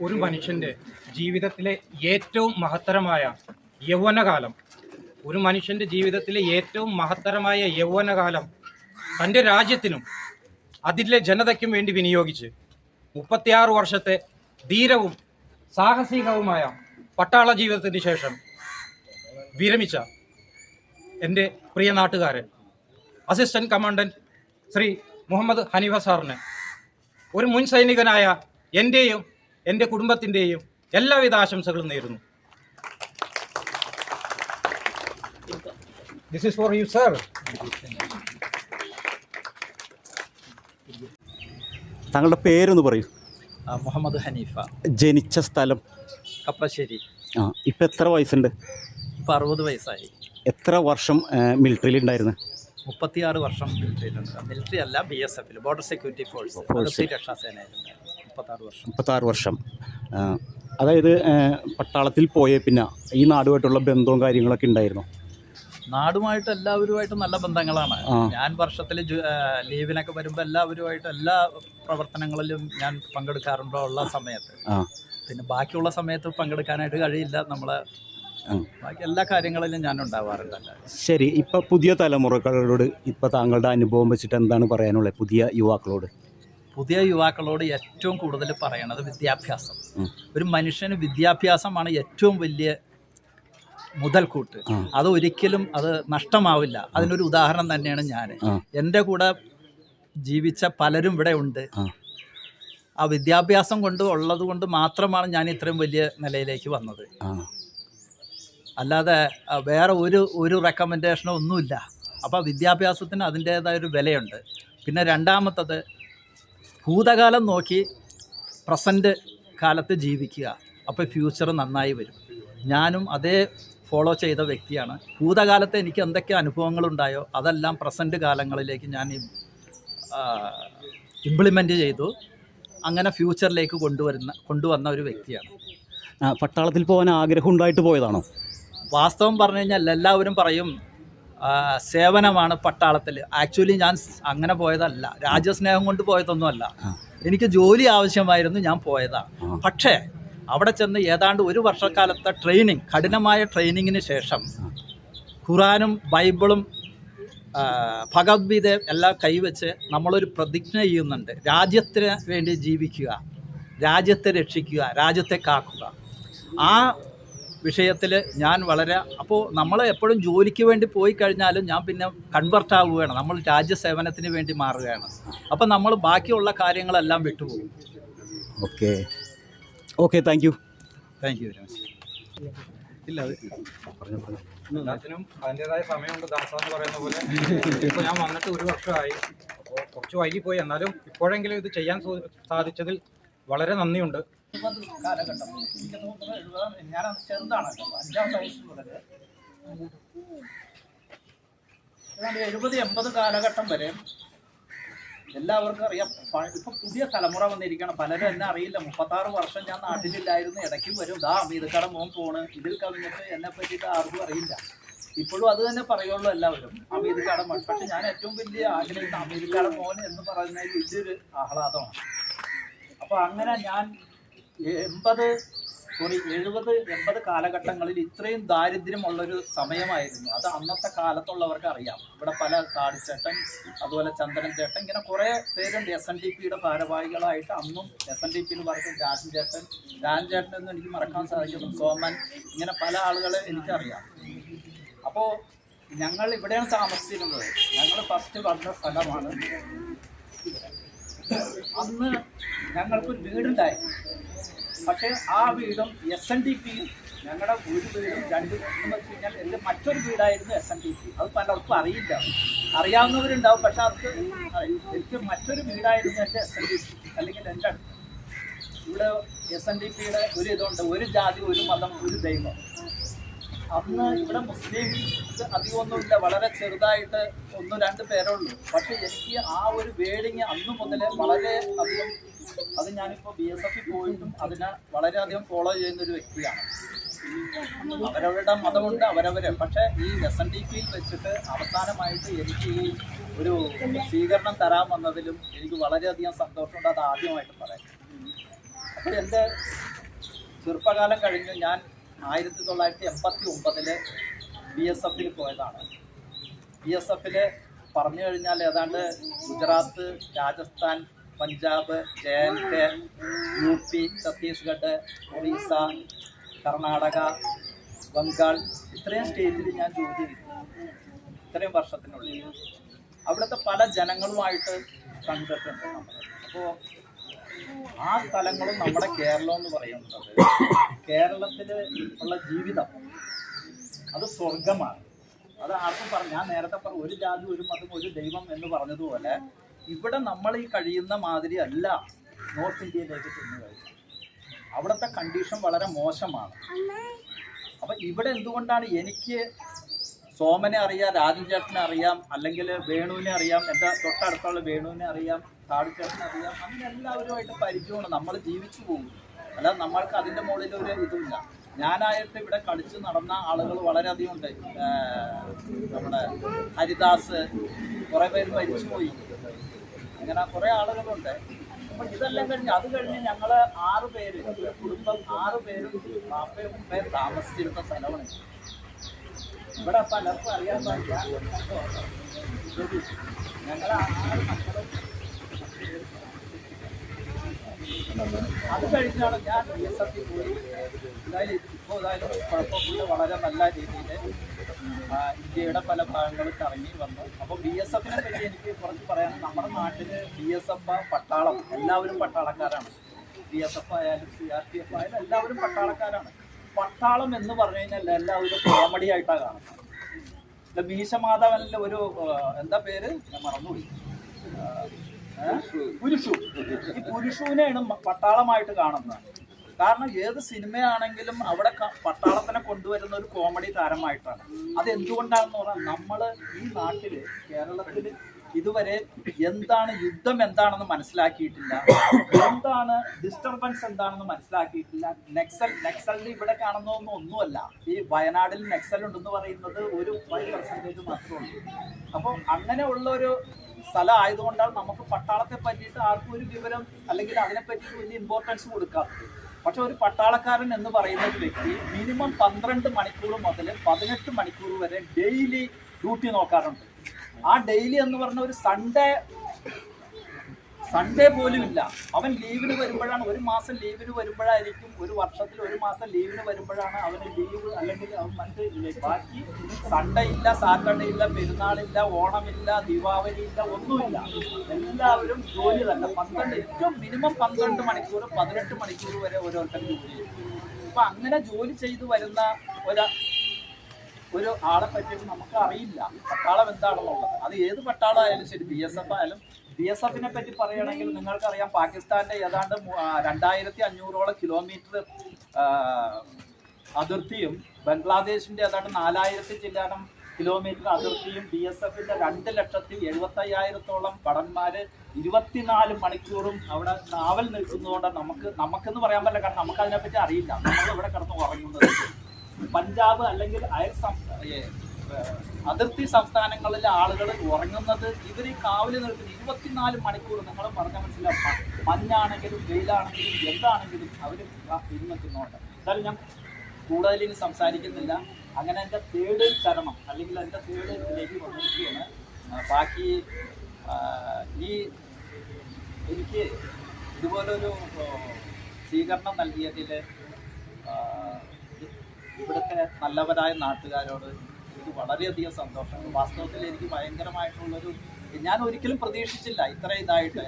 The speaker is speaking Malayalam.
ഒരു മനുഷ്യന്റെ ജീവിതത്തിലെ ഏറ്റവും മഹത്തരമായ യൗവനകാലം ഒരു മനുഷ്യന്റെ ജീവിതത്തിലെ ഏറ്റവും മഹത്തരമായ യൗവനകാലം തന്റെ രാജ്യത്തിനും അതിലെ ജനതയ്ക്കും വേണ്ടി വിനിയോഗിച്ച് മുപ്പത്തിയാറ് വർഷത്തെ ധീരവും സാഹസികവുമായ പട്ടാള ജീവിതത്തിന് ശേഷം വിരമിച്ച എന്റെ പ്രിയ നാട്ടുകാരൻ അസിസ്റ്റന്റ് കമാൻഡന്റ് ശ്രീ മുഹമ്മദ് ഹനീഫ സാറിന് ഒരു മുൻ സൈനികനായ എന്റെയും എന്റെ കുടുംബത്തിന്റെയും എല്ലാവിധ ആശംസകളും നേരുന്നു. This is for you sir താങ്കളുടെ പേരൊന്ന് പറയൂ. ആ, മുഹമ്മദ് ഹനീഫ. ജനിച്ച സ്ഥലം? കപ്പശ്ശേരി. ആ ഇപ്പം എത്ര വയസ്സുണ്ട്? ഇപ്പം അറുപത് വയസ്സായി. എത്ര വർഷം മിലിറ്ററിയിൽ ഉണ്ടായിരുന്നു മുപ്പത്തിയാറ് വർഷം മിലിറ്ററിയിലുണ്ട് മിലിറ്ററി അല്ല ബി എസ് എഫിൽ ബോർഡർ സെക്യൂരിറ്റി ഫോഴ്സ് രക്ഷാസേനയിലുണ്ട് മുപ്പത്താറ് വർഷം. അതായത് പട്ടാളത്തിൽ പോയ പിന്നെ ഈ നാടുമായിട്ടുള്ള ബന്ധവും കാര്യങ്ങളൊക്കെ ഉണ്ടായിരുന്നു? നാടുമായിട്ട് എല്ലാവരുമായിട്ട് നല്ല ബന്ധങ്ങളാണ്. ഞാൻ വർഷത്തിൽ ലീവിനൊക്കെ വരുമ്പോൾ എല്ലാവരുമായിട്ട് എല്ലാ പ്രവർത്തനങ്ങളിലും ഞാൻ പങ്കെടുക്കാറുണ്ടോ ഉള്ള സമയത്ത്. പിന്നെ ബാക്കിയുള്ള സമയത്ത് പങ്കെടുക്കാനായിട്ട് കഴിയില്ല. നമ്മളെ ബാക്കി എല്ലാ കാര്യങ്ങളിലും ഞാൻ ഉണ്ടാവാറുണ്ടല്ലോ ശരി. ഇപ്പം പുതിയ തലമുറകളോട് ഇപ്പം താങ്കളുടെ അനുഭവം വെച്ചിട്ട് എന്താണ് പറയാനുള്ളത് പുതിയ യുവാക്കളോട്? പുതിയ യുവാക്കളോട് ഏറ്റവും കൂടുതൽ പറയണത് വിദ്യാഭ്യാസം. ഒരു മനുഷ്യന് വിദ്യാഭ്യാസമാണ് ഏറ്റവും വലിയ മുതൽക്കൂട്ട്. അത് ഒരിക്കലും അത് നഷ്ടമാവില്ല. അതിനൊരു ഉദാഹരണം തന്നെയാണ് ഞാൻ. എന്റെ കൂടെ ജീവിച്ച പലരും ഇവിടെ ഉണ്ട്. ആ. വിദ്യാഭ്യാസം കൊണ്ട് ഉള്ളത് കൊണ്ട് മാത്രമാണ് ഞാൻ ഇത്രയും വലിയ നിലയിലേക്ക് വന്നത്. അല്ലാതെ വേറെ ഒരു ഒരു റെക്കമെൻഡേഷനോ ഒന്നുമില്ല. അപ്പോൾ വിദ്യാഭ്യാസത്തിന് അതിന്റേതായ ഒരു വിലയുണ്ട്. പിന്നെ രണ്ടാമത്തത് ഭൂതകാലം നോക്കി പ്രസന്റ് കാലത്ത് ജീവിക്കുക. അപ്പോൾ ഫ്യൂച്ചർ നന്നായി വരും. ഞാനും അതേ ഫോളോ ചെയ്ത വ്യക്തിയാണ്. ഭൂതകാലത്ത് എനിക്ക് എന്തൊക്കെ അനുഭവങ്ങളുണ്ടായോ അതെല്ലാം പ്രസന്റ് കാലങ്ങളിലേക്ക് ഞാൻ ഇംപ്ലിമെന്റ് ചെയ്തു. അങ്ങനെ ഫ്യൂച്ചറിലേക്ക് കൊണ്ടുവരുന്ന കൊണ്ടുവന്ന ഒരു വ്യക്തിയാണ്. പട്ടാളത്തിൽ പോകാൻ ആഗ്രഹം ഉണ്ടായിട്ട് പോയതാണോ? വാസ്തവം പറഞ്ഞു കഴിഞ്ഞാൽ എല്ലാവരും പറയും സേവനമാണ് പട്ടാളത്തിൽ. ആക്ച്വലി ഞാൻ അങ്ങനെ പോയതല്ല. രാജ്യസ്നേഹം കൊണ്ട് പോയതൊന്നുമല്ല. എനിക്ക് ജോലി ആവശ്യമായിരുന്നു ഞാൻ പോയതാണ്. പക്ഷേ അവിടെ ചെന്ന് ഏതാണ്ട് ഒരു വർഷക്കാലത്തെ ട്രെയിനിങ് കഠിനമായ ട്രെയിനിങ്ങിന് ശേഷം ഖുറാനും ബൈബിളും ഭഗവത്ഗീതയും എല്ലാം കൈവച്ച് നമ്മളൊരു പ്രതിജ്ഞ ചെയ്യുന്നുണ്ട്. രാജ്യത്തിന് വേണ്ടി ജീവിക്കുക രാജ്യത്തെ രക്ഷിക്കുക രാജ്യത്തെ കാക്കുക. ആ വിഷയത്തിൽ ഞാൻ വളരെ അപ്പോൾ നമ്മൾ എപ്പോഴും ജോലിക്ക് വേണ്ടി പോയി കഴിഞ്ഞാലും ഞാൻ പിന്നെ കൺവെർട്ട് ആവുകയാണ്. നമ്മൾ രാജ്യസേവനത്തിന് വേണ്ടി മാറുകയാണ്. അപ്പോൾ നമ്മൾ ബാക്കിയുള്ള കാര്യങ്ങളെല്ലാം വിട്ടുപോകും. Okay. Okay thank you thank you very much ഇല്ല അത് എല്ലാത്തിനും അതിന്റെതായ സമയമുണ്ട്. ദാസ എന്ന് പറയുന്ന പോലെ. ഇപ്പോൾ ഞാൻ വന്നിട്ട് ഒരു വർഷമായി. അപ്പോൾ കുറച്ച് വൈകിപ്പോയി. എന്നാലും ഇപ്പോഴെങ്കിലും ഇത് ചെയ്യാൻ സാധിച്ചതിൽ വളരെ നന്ദിയുണ്ട്. കാലഘട്ടം. ഏതാണ്ട് എഴുപത് എൺപത് കാലഘട്ടം വരെ എല്ലാവർക്കും അറിയാം. ഇപ്പൊ പുതിയ തലമുറ വന്നിരിക്കണം പലരും എന്നെ അറിയില്ല. മുപ്പത്താറ് വർഷം ഞാൻ നാട്ടിലില്ലായിരുന്നു. ഇടയ്ക്ക് വരും. ദാ അമീർക്കട മോൻ പോണ്. ഇതിൽ കവിഞ്ഞിട്ട് എന്നെ പറ്റിയിട്ട് ആർക്കും അറിയില്ല. ഇപ്പോഴും അത് തന്നെ പറയുള്ളൂ എല്ലാവരും. അമീർക്കാട മോൻ. പക്ഷെ ഞാൻ ഏറ്റവും വലിയ ആഗ്രഹിക്കുന്ന അമീർക്കാട മോൻ എന്ന് പറയുന്നതിൽ വലിയൊരു ആഹ്ലാദമാണ്. അപ്പൊ അങ്ങനെ ഞാൻ എൺപത് സോറി എഴുപത് എൺപത് കാലഘട്ടങ്ങളിൽ ഇത്രയും ദാരിദ്ര്യം ദാരിദ്ര്യമുള്ളൊരു സമയമായിരുന്നു. അത് അന്നത്തെ കാലത്തുള്ളവർക്ക് അറിയാം. ഇവിടെ പല താടിച്ചേട്ടൻ അതുപോലെ ചന്ദനൻ ചേട്ടൻ ഇങ്ങനെ കുറേ പേരുണ്ട്. എസ് എൻ ഡി പിയുടെ ഭാരവാഹികളായിട്ട് അന്നും എസ് എൻ ഡി പിയിൽ വർക്ക് രാജൻ ചേട്ടൻ രാജൻ ചേട്ടൻ എന്ന് എനിക്ക് മറക്കാൻ സാധിക്കുന്നു സോമൻ ഇങ്ങനെ പല ആളുകളെ എനിക്കറിയാം. അപ്പോൾ ഞങ്ങൾ ഇവിടെയാണ് താമസിച്ചിരുന്നത്. ഞങ്ങൾ ഫസ്റ്റ് വന്ന സ്ഥലമാണ് അന്ന് ഞങ്ങൾക്കൊരു വീടുണ്ടായിരുന്നു. പക്ഷേ ആ വീടും എസ് എൻ ഡി പിയും ഞങ്ങളുടെ ഒരു വീടും രണ്ട് എന്ന് വെച്ച് കഴിഞ്ഞാൽ എന്റെ മറ്റൊരു വീടായിരുന്നു എസ് എൻ ഡി പി അത് പലർക്കും അറിയില്ല. അറിയാവുന്നവരുണ്ടാവും പക്ഷെ അവർക്ക്. എനിക്ക് മറ്റൊരു വീടായിരുന്നു എന്റെ എസ് എൻ ഡി പി അല്ലെങ്കിൽ എന്റെ അടുത്ത്. ഇവിടെ എസ് എൻ ഡി പിയുടെ ഒരു ഇതുണ്ട് ഒരു ജാതി ഒരു മതം ഒരു ദൈവം. അന്ന് ഇവിടെ മുസ്ലിം അധികമൊന്നുമില്ല വളരെ ചെറുതായിട്ട് ഒന്നും രണ്ട് പേരുള്ളൂ പക്ഷെ എനിക്ക് ആ ഒരു വേഡിങ് അന്ന് മുതൽ വളരെ അധികം അത് ഞാനിപ്പോൾ ബി എസ് എഫിൽ പോയിട്ടും അതിനെ വളരെയധികം ഫോളോ ചെയ്യുന്ന ഒരു വ്യക്തിയാണ്. അവരവരുടെ മതമുണ്ട് അവരവര്. പക്ഷെ ഈ എസ് എൻ ഡി പിയിൽ വെച്ചിട്ട് അവസാനമായിട്ട് എനിക്ക് ഈ ഒരു സ്വീകരണം തരാൻ വന്നതിലും എനിക്ക് വളരെയധികം സന്തോഷമുണ്ട്. അത് ആദ്യമായിട്ട് പറയാം. അപ്പോൾ എന്റെ ചെറുപ്പകാലം കഴിഞ്ഞ് ഞാൻ ആയിരത്തി തൊള്ളായിരത്തി എൺപത്തി ഒമ്പതിൽ ബി എസ് എഫിൽ പോയതാണ് ബി എസ് എഫിൽ പറഞ്ഞു കഴിഞ്ഞാൽ ഏതാണ്ട് Gujarat Rajasthan Punjab J N K U P Chhattisgarh Orissa Karnataka Bengal ഇത്രയും സ്റ്റേറ്റിൽ ഞാൻ ജോലി ചെയ്തു. ഇത്രയും വർഷത്തിനുള്ളിൽ. അവിടുത്തെ പല ജനങ്ങളുമായിട്ട് കണ്ടിട്ടുണ്ട് നമ്മൾ. അപ്പോൾ ആ സ്ഥലങ്ങളും നമ്മുടെ കേരളം എന്ന് പറയുന്നത് കേരളത്തിൽ ഉള്ള ജീവിതം അത് സ്വർഗമാണ് അത് ആർക്കും പറഞ്ഞു ഞാൻ നേരത്തെ പറഞ്ഞു ഒരു ജാതി ഒരു മതം ഒരു ദൈവം എന്ന് പറഞ്ഞതുപോലെ ഇവിടെ നമ്മൾ ഈ കഴിയുന്ന മാതിരി അല്ല നോർത്ത് ഇന്ത്യയിലേക്ക് ചെന്ന് കഴിഞ്ഞു അവിടുത്തെ കണ്ടീഷൻ വളരെ മോശമാണ്. അപ്പൊ ഇവിടെ എന്തുകൊണ്ടാണ് എനിക്ക് സോമനെ അറിയാം രാജൻ ചേട്ടനെ അറിയാം അല്ലെങ്കിൽ വേണുവിനെ അറിയാം എന്റെ തൊട്ടടുത്തുള്ള വേണുവിനെ അറിയാം താടിച്ചേട്ടനെ അറിയാം അങ്ങനെ എല്ലാവരുമായിട്ട് പരിചയമാണ് നമ്മൾ ജീവിച്ചു പോകും. അല്ലാതെ നമ്മൾക്ക് അതിന്റെ മുകളിൽ ഒരു ഇതുമില്ല. ഞാനായിട്ട് ഇവിടെ കളിച്ച് നടന്ന ആളുകൾ വളരെയധികം ഉണ്ട്. നമ്മുടെ ഹരിദാസ് കുറേ പേര് മരിച്ചുപോയി. അങ്ങനെ കുറേ ആളുകളുണ്ട്. അപ്പൊ ഇതെല്ലാം കഴിഞ്ഞ് അത് കഴിഞ്ഞ് ഞങ്ങൾ ആറ് പേര് കുടുംബം ആറ് പേരും പാപ്പയും ഉമ്മയും താമസിച്ചിരുന്ന സ്ഥലമാണ്. ഇവിടെ പലർക്കും അറിയാൻ പാടില്ല ഞങ്ങൾ ആറ് മക്കളും അത് കഴിഞ്ഞാണ് ഞാൻ ബി എസ് എഫിൽ പോയി. എന്തായാലും ഇപ്പോൾ ഏതായാലും കുഴപ്പമില്ല വളരെ നല്ല രീതിയിൽ ഇന്ത്യയുടെ പല ഭാഗങ്ങളിൽ കറങ്ങി വന്നു. അപ്പോൾ ബി എസ് എഫിനെ പറ്റി എനിക്ക് കുറച്ച് പറയാൻ നമ്മുടെ നാട്ടിൽ ബി എസ് എഫ് പട്ടാളം എല്ലാവരും പട്ടാളക്കാരാണ്. ബി എസ് എഫ് ആയാലും സി ആർ പി എഫ് ആയാലും എല്ലാവരും പട്ടാളക്കാരാണ്. പട്ടാളം എന്ന് പറഞ്ഞു കഴിഞ്ഞാൽ എല്ലാവരും കോമഡി ആയിട്ടാണ് കാണുന്നത്. ഇത് മീശമാധവനിലെ ഒരു എന്താ പേര്? ഞാൻ മറന്നുപോയി? പുരുഷു. ഈ പുരുഷുവിനെയാണ് പട്ടാളമായിട്ട് കാണുന്നത്. കാരണം ഏത് സിനിമയാണെങ്കിലും അവിടെ പട്ടാളത്തിനെ കൊണ്ടുവരുന്ന ഒരു കോമഡി താരമായിട്ടാണ്. അത് എന്തുകൊണ്ടാണെന്ന് പറഞ്ഞാൽ നമ്മൾ ഈ നാട്ടിൽ കേരളത്തിൽ ഇതുവരെ എന്താണ് യുദ്ധം എന്താണെന്ന് മനസ്സിലാക്കിയിട്ടില്ല. എന്താണ് ഡിസ്റ്റർബൻസ് എന്താണെന്ന് മനസ്സിലാക്കിയിട്ടില്ല. നെക്സൽ നെക്സലിൽ ഇവിടെ കാണുന്നതൊന്നും ഒന്നുമല്ല. ഈ വയനാടിൽ നെക്സൽ ഉണ്ടെന്ന് പറയുന്നത് ഒരു ഫൈവ് പെർസെന്റേജ് മാത്രമേ അപ്പോൾ അങ്ങനെയുള്ള ഒരു സ്ഥലം ആയതുകൊണ്ടാണ് നമുക്ക് പട്ടാളത്തെ പറ്റിയിട്ട് ആർക്കും ഒരു വിവരം അല്ലെങ്കിൽ അതിനെ പറ്റിയിട്ട് വലിയ ഇമ്പോർട്ടൻസ് കൊടുക്കാത്തത്. പക്ഷെ ഒരു പട്ടാളക്കാരൻ എന്ന് പറയുന്ന ഒരു വ്യക്തി മിനിമം പന്ത്രണ്ട് മണിക്കൂർ മുതൽ പതിനെട്ട് മണിക്കൂർ വരെ ഡെയിലി ഡ്യൂട്ടി നോക്കാറുണ്ട്. ആ ഡെയിലി എന്ന് പറഞ്ഞ ഒരു സൺഡേ സൺഡേ പോലും ഇല്ല. അവൻ ലീവിന് വരുമ്പോഴാണ് ഒരു മാസം ലീവിന് വരുമ്പോഴായിരിക്കും ഒരു വർഷത്തിൽ ഒരു മാസം ലീവിന് വരുമ്പോഴാണ് അവന് ലീവ് അല്ലെങ്കിൽ അവൻ ഇല്ല. ബാക്കി സൺഡേ ഇല്ല സാറ്റർഡേ ഇല്ല പെരുന്നാളില്ല ഓണമില്ല ദീപാവലി ഇല്ല ഒന്നുമില്ല എല്ലാവരും ജോലി തന്നെ. പന്ത്രണ്ട് ഏറ്റവും മിനിമം പന്ത്രണ്ട് മണിക്കൂർ പതിനെട്ട് മണിക്കൂർ വരെ ഓരോരുത്തരും ജോലി ചെയ്യും. അപ്പൊ അങ്ങനെ ജോലി ചെയ്തു വരുന്ന ഒരു ഒരു ആളെ പറ്റിയിട്ട് നമുക്ക് അറിയില്ല പട്ടാളം എന്താണെന്നുള്ളത്. അത് ഏത് പട്ടാളം ആയാലും ശരി ബി എസ് എഫ് ആയാലും ബി എസ് എഫിനെ പറ്റി പറയുകയാണെങ്കിൽ നിങ്ങൾക്കറിയാം പാകിസ്ഥാന്റെ ഏതാണ്ട് രണ്ടായിരത്തി അഞ്ഞൂറോളം കിലോമീറ്റർ അതിർത്തിയും ബംഗ്ലാദേശിന്റെ ഏതാണ്ട് നാലായിരത്തി ചില്ലാനം കിലോമീറ്റർ അതിർത്തിയും ബി എസ് എഫിന്റെ രണ്ട് ലക്ഷത്തി എഴുപത്തി അയ്യായിരത്തോളം ഭടന്മാര് ഇരുപത്തിനാല് മണിക്കൂറും അവിടെ നാവൽ നിൽക്കുന്നതുകൊണ്ട് നമുക്ക് നമുക്കെന്ന് പറയാൻ പറ്റില്ല കാരണം നമുക്ക് അതിനെ പറ്റി അറിയില്ല. നമ്മൾ ഇവിടെ കിടന്ന് ഉറങ്ങുന്നത്. പഞ്ചാബ് അല്ലെങ്കിൽ അയൽ അതിർത്തി സംസ്ഥാനങ്ങളിലെ ആളുകൾ ഉറങ്ങുന്നത് ഇവർ കാവലി നിൽക്കുന്ന ഇരുപത്തിനാല് മണിക്കൂർ നിങ്ങൾ പറഞ്ഞ മനസ്സിലാവും. മഞ്ഞാണെങ്കിലും വെയിലാണെങ്കിലും എന്താണെങ്കിലും അവർ ഇരുന്നിട്ടുന്നുണ്ട് എന്തായാലും ഞാൻ കൂടുതൽ ഇനി സംസാരിക്കുന്നില്ല. അങ്ങനെ എന്റെ തേർഡ് ചരണം അല്ലെങ്കിൽ എന്റെ തേട് ഇതിലേക്ക് വന്നിരിക്കുകയാണ്. ബാക്കി ഈ എനിക്ക് ഇതുപോലൊരു സ്വീകരണം നൽകിയതിൽ ഇവിടുത്തെ നല്ലവരായ നാട്ടുകാരോട് എനിക്ക് വളരെയധികം സന്തോഷം. വാസ്തവത്തിൽ എനിക്ക് ഭയങ്കരമായിട്ടുള്ളൊരു ഞാൻ ഒരിക്കലും പ്രതീക്ഷിച്ചില്ല ഇത്ര ഇതായിട്ട്.